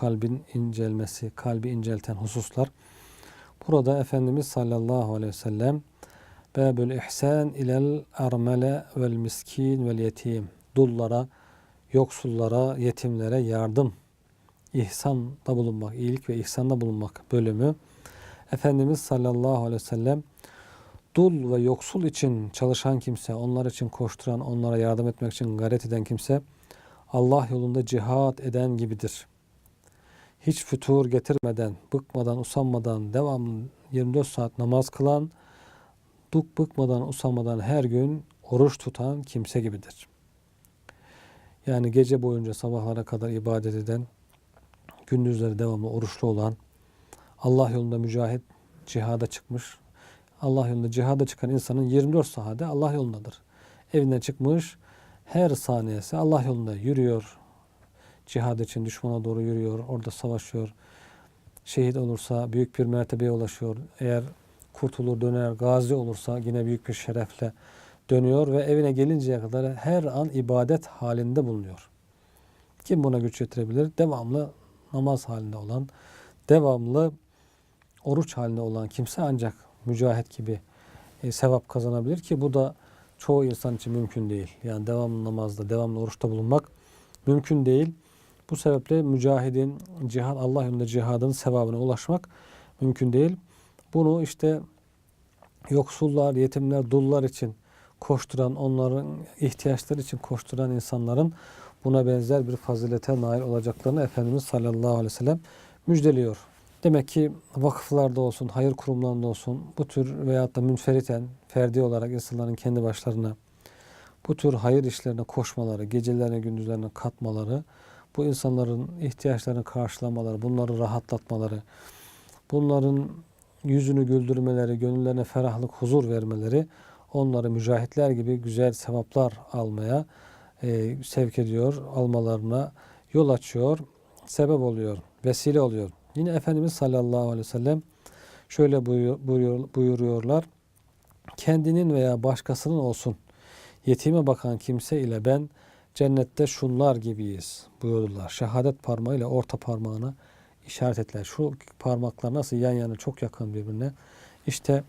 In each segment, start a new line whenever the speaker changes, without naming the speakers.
kalbin incelmesi, kalbi incelten hususlar. Burada Efendimiz sallallahu aleyhi ve sellem Bâbül ihsan ilel armele vel miskin vel yetim. Dullara, yoksullara, yetimlere yardım, ihsanda bulunmak, iyilik ve ihsanda bulunmak bölümü. Efendimiz sallallahu aleyhi ve sellem dul ve yoksul için çalışan kimse, onlar için koşturan, onlara yardım etmek için gayret eden kimse Allah yolunda cihat eden gibidir. Hiç fütur getirmeden, bıkmadan, usanmadan, devamlı 24 saat namaz kılan, duk bıkmadan, usanmadan her gün oruç tutan kimse gibidir. Yani gece boyunca sabahlara kadar ibadet eden, gündüzleri devamlı oruçlu olan, Allah yolunda mücahit, cihada çıkmış, Allah yolunda cihada çıkan insanın 24 sahada Allah yolundadır. Evinden çıkmış, her saniyesi Allah yolunda yürüyor. Cihad için düşmana doğru yürüyor, orada savaşıyor. Şehit olursa büyük bir mertebeye ulaşıyor. Eğer kurtulur döner, gazi olursa yine büyük bir şerefle dönüyor ve evine gelinceye kadar her an ibadet halinde bulunuyor. Kim buna güç yetirebilir? Devamlı namaz halinde olan, devamlı oruç halinde olan kimse ancak mücahit gibi e, sevap kazanabilir ki bu da çoğu insan için mümkün değil. Yani devamlı namazda, devamlı oruçta bulunmak mümkün değil. Bu sebeple mücahidin cihad Allah yolunda cihadın sevabına ulaşmak mümkün değil. Bunu işte yoksullar, yetimler, dullar için koşturan, onların ihtiyaçları için koşturan insanların buna benzer bir fazilete nail olacaklarını Efendimiz sallallahu aleyhi ve sellem müjdeliyor. Demek ki vakıflarda olsun, hayır kurumlarında olsun bu tür veyahut da münferiten, ferdi olarak insanların kendi başlarına bu tür hayır işlerine koşmaları, gecelerine gündüzlerine katmaları, bu insanların ihtiyaçlarını karşılamaları, bunları rahatlatmaları, bunların yüzünü güldürmeleri, gönüllerine ferahlık, huzur vermeleri onları mücahitler gibi güzel sevaplar almaya e, sevk ediyor, almalarına yol açıyor, sebep oluyor, vesile oluyor. Yine Efendimiz sallallahu aleyhi ve sellem şöyle buyuruyor, buyuruyorlar. Kendinin veya başkasının olsun yetime bakan kimse ile ben cennette şunlar gibiyiz buyurdular. Şehadet parmağıyla orta parmağına işaret ettiler. Şu parmaklar nasıl yan yana çok yakın birbirine. İşte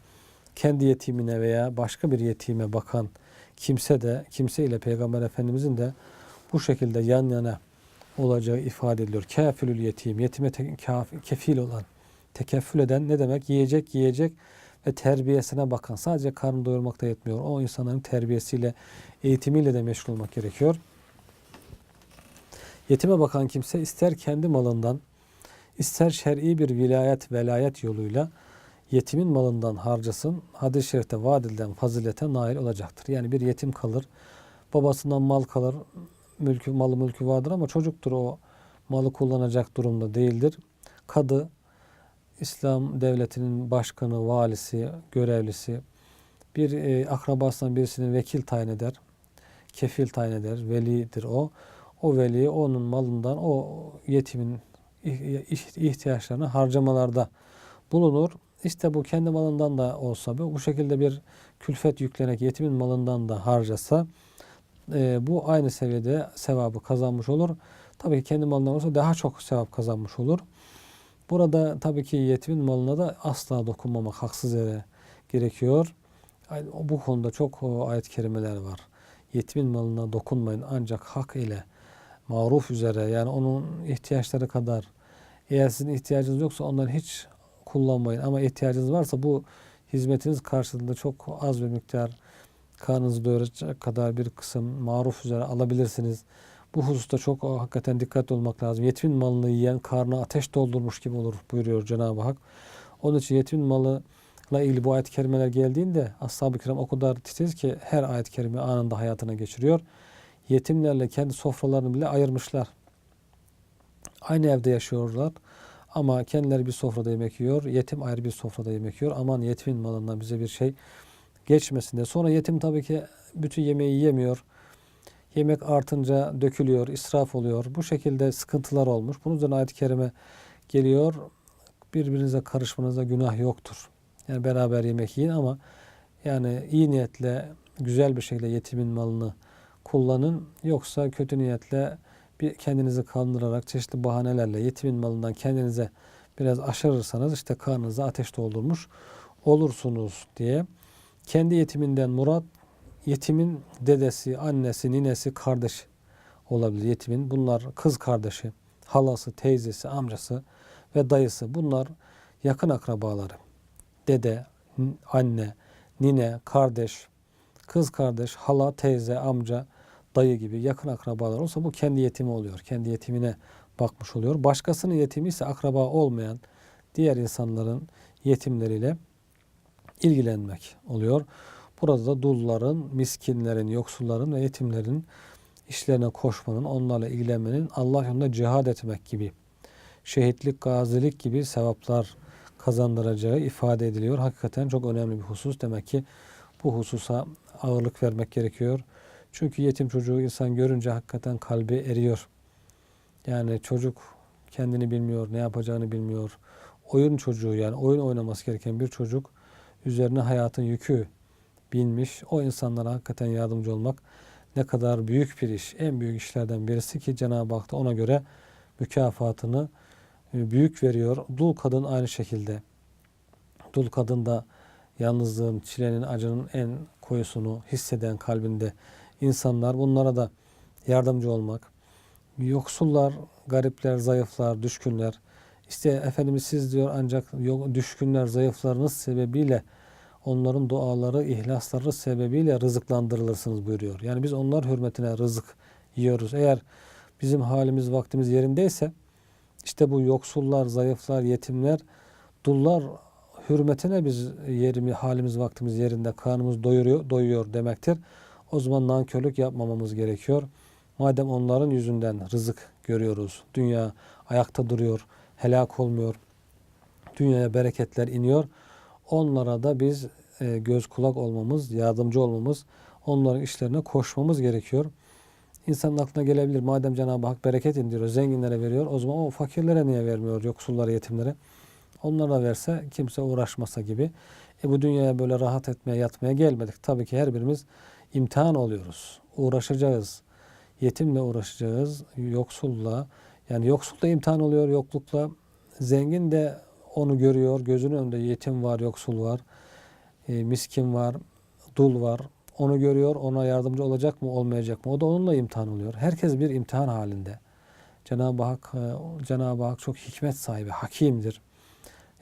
kendi yetimine veya başka bir yetime bakan kimse de kimse ile Peygamber Efendimizin de bu şekilde yan yana olacağı ifade ediliyor. Kafilül yetim, yetime te, kefil olan, tekeffül eden ne demek? Yiyecek, yiyecek ve terbiyesine bakan. Sadece karnı doyurmakta yetmiyor. O insanların terbiyesiyle, eğitimiyle de meşgul olmak gerekiyor. Yetime bakan kimse ister kendi malından, ister şer'i bir vilayet, velayet yoluyla yetimin malından harcasın, hadis-i şerifte vaat edilen fazilete nail olacaktır. Yani bir yetim kalır, babasından mal kalır, mülkü, malı mülkü vardır ama çocuktur o malı kullanacak durumda değildir. Kadı, İslam devletinin başkanı, valisi, görevlisi bir e, akrabasından birisini vekil tayin eder. Kefil tayin eder. Velidir o. O veli onun malından o yetimin ihtiyaçlarını harcamalarda bulunur. İşte bu kendi malından da olsa bu şekilde bir külfet yüklenerek yetimin malından da harcasa e, bu aynı seviyede sevabı kazanmış olur. Tabii ki kendi malından olsa daha çok sevap kazanmış olur. Burada tabii ki yetimin malına da asla dokunmamak haksız yere gerekiyor. Bu konuda çok ayet-i kerimeler var. Yetimin malına dokunmayın ancak hak ile maruf üzere yani onun ihtiyaçları kadar eğer sizin ihtiyacınız yoksa onları hiç kullanmayın ama ihtiyacınız varsa bu hizmetiniz karşılığında çok az bir miktar karnınızı doyuracak kadar bir kısım maruf üzere alabilirsiniz. Bu hususta çok hakikaten dikkatli olmak lazım. Yetimin malını yiyen karnı ateş doldurmuş gibi olur buyuruyor Cenab-ı Hak. Onun için yetimin malıyla ilgili bu ayet-i kerimeler geldiğinde ashab-ı kiram o kadar titiz ki her ayet-i kerime anında hayatına geçiriyor. Yetimlerle kendi sofralarını bile ayırmışlar. Aynı evde yaşıyorlar. Ama kendileri bir sofrada yemek yiyor. Yetim ayrı bir sofrada yemek yiyor. Aman yetimin malından bize bir şey geçmesin diye. Sonra yetim tabii ki bütün yemeği yiyemiyor. Yemek artınca dökülüyor, israf oluyor. Bu şekilde sıkıntılar olmuş. Bunun üzerine ayet-i kerime geliyor. Birbirinize karışmanıza günah yoktur. Yani beraber yemek yiyin ama yani iyi niyetle güzel bir şekilde yetimin malını kullanın. Yoksa kötü niyetle bir kendinizi kandırarak çeşitli bahanelerle yetimin malından kendinize biraz aşırırsanız işte karnınıza ateş doldurmuş olursunuz diye. Kendi yetiminden murat yetimin dedesi, annesi, ninesi, kardeşi olabilir yetimin. Bunlar kız kardeşi, halası, teyzesi, amcası ve dayısı. Bunlar yakın akrabaları. Dede, anne, nine, kardeş, kız kardeş, hala, teyze, amca, dayı gibi yakın akrabalar olsa bu kendi yetimi oluyor. Kendi yetimine bakmış oluyor. Başkasının yetimi ise akraba olmayan diğer insanların yetimleriyle ilgilenmek oluyor. Burada da dulların, miskinlerin, yoksulların ve yetimlerin işlerine koşmanın, onlarla ilgilenmenin, Allah yolunda cihad etmek gibi, şehitlik, gazilik gibi sevaplar kazandıracağı ifade ediliyor. Hakikaten çok önemli bir husus. Demek ki bu hususa ağırlık vermek gerekiyor. Çünkü yetim çocuğu insan görünce hakikaten kalbi eriyor. Yani çocuk kendini bilmiyor, ne yapacağını bilmiyor. Oyun çocuğu yani oyun oynaması gereken bir çocuk üzerine hayatın yükü binmiş. O insanlara hakikaten yardımcı olmak ne kadar büyük bir iş. En büyük işlerden birisi ki Cenab-ı Hak da ona göre mükafatını e, büyük veriyor. Dul kadın aynı şekilde. Dul kadın da yalnızlığın, çilenin, acının en koyusunu hisseden kalbinde insanlar. Bunlara da yardımcı olmak. Yoksullar, garipler, zayıflar, düşkünler. İşte Efendimiz siz diyor ancak düşkünler, zayıflarınız sebebiyle onların duaları, ihlasları sebebiyle rızıklandırılırsınız buyuruyor. Yani biz onlar hürmetine rızık yiyoruz. Eğer bizim halimiz, vaktimiz yerindeyse işte bu yoksullar, zayıflar, yetimler, dullar hürmetine biz yerimi, halimiz, vaktimiz yerinde, karnımız doyuruyor, doyuyor demektir. O zaman nankörlük yapmamamız gerekiyor. Madem onların yüzünden rızık görüyoruz, dünya ayakta duruyor, helak olmuyor, dünyaya bereketler iniyor. Onlara da biz e, göz kulak olmamız, yardımcı olmamız, onların işlerine koşmamız gerekiyor. İnsanın aklına gelebilir madem Cenab-ı Hak bereket indiriyor, zenginlere veriyor o zaman o fakirlere niye vermiyor, yoksullara, yetimlere? Onlara verse kimse uğraşmasa gibi. E bu dünyaya böyle rahat etmeye, yatmaya gelmedik. Tabii ki her birimiz imtihan oluyoruz. Uğraşacağız. Yetimle uğraşacağız, yoksulla. Yani yoksulla imtihan oluyor, yoklukla. Zengin de onu görüyor. Gözünün önünde yetim var, yoksul var, e, miskin var, dul var. Onu görüyor, ona yardımcı olacak mı, olmayacak mı? O da onunla imtihan oluyor. Herkes bir imtihan halinde. Cenab-ı Hak, e, Cenab-ı Hak çok hikmet sahibi, hakimdir.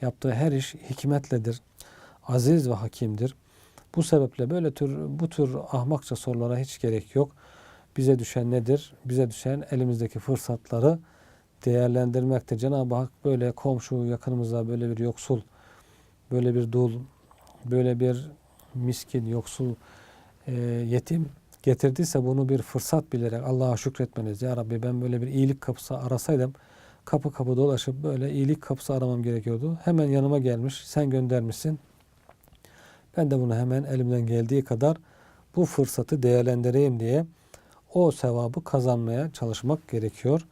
Yaptığı her iş hikmetledir. Aziz ve hakimdir. Bu sebeple böyle tür bu tür ahmakça sorulara hiç gerek yok. Bize düşen nedir? Bize düşen elimizdeki fırsatları değerlendirmekte. Cenab-ı Hak böyle komşu yakınımıza böyle bir yoksul, böyle bir dul, böyle bir miskin, yoksul, e, yetim getirdiyse bunu bir fırsat bilerek Allah'a şükretmeniz. Ya Rabbi ben böyle bir iyilik kapısı arasaydım kapı kapı dolaşıp böyle iyilik kapısı aramam gerekiyordu. Hemen yanıma gelmiş, sen göndermişsin. Ben de bunu hemen elimden geldiği kadar bu fırsatı değerlendireyim diye o sevabı kazanmaya çalışmak gerekiyor.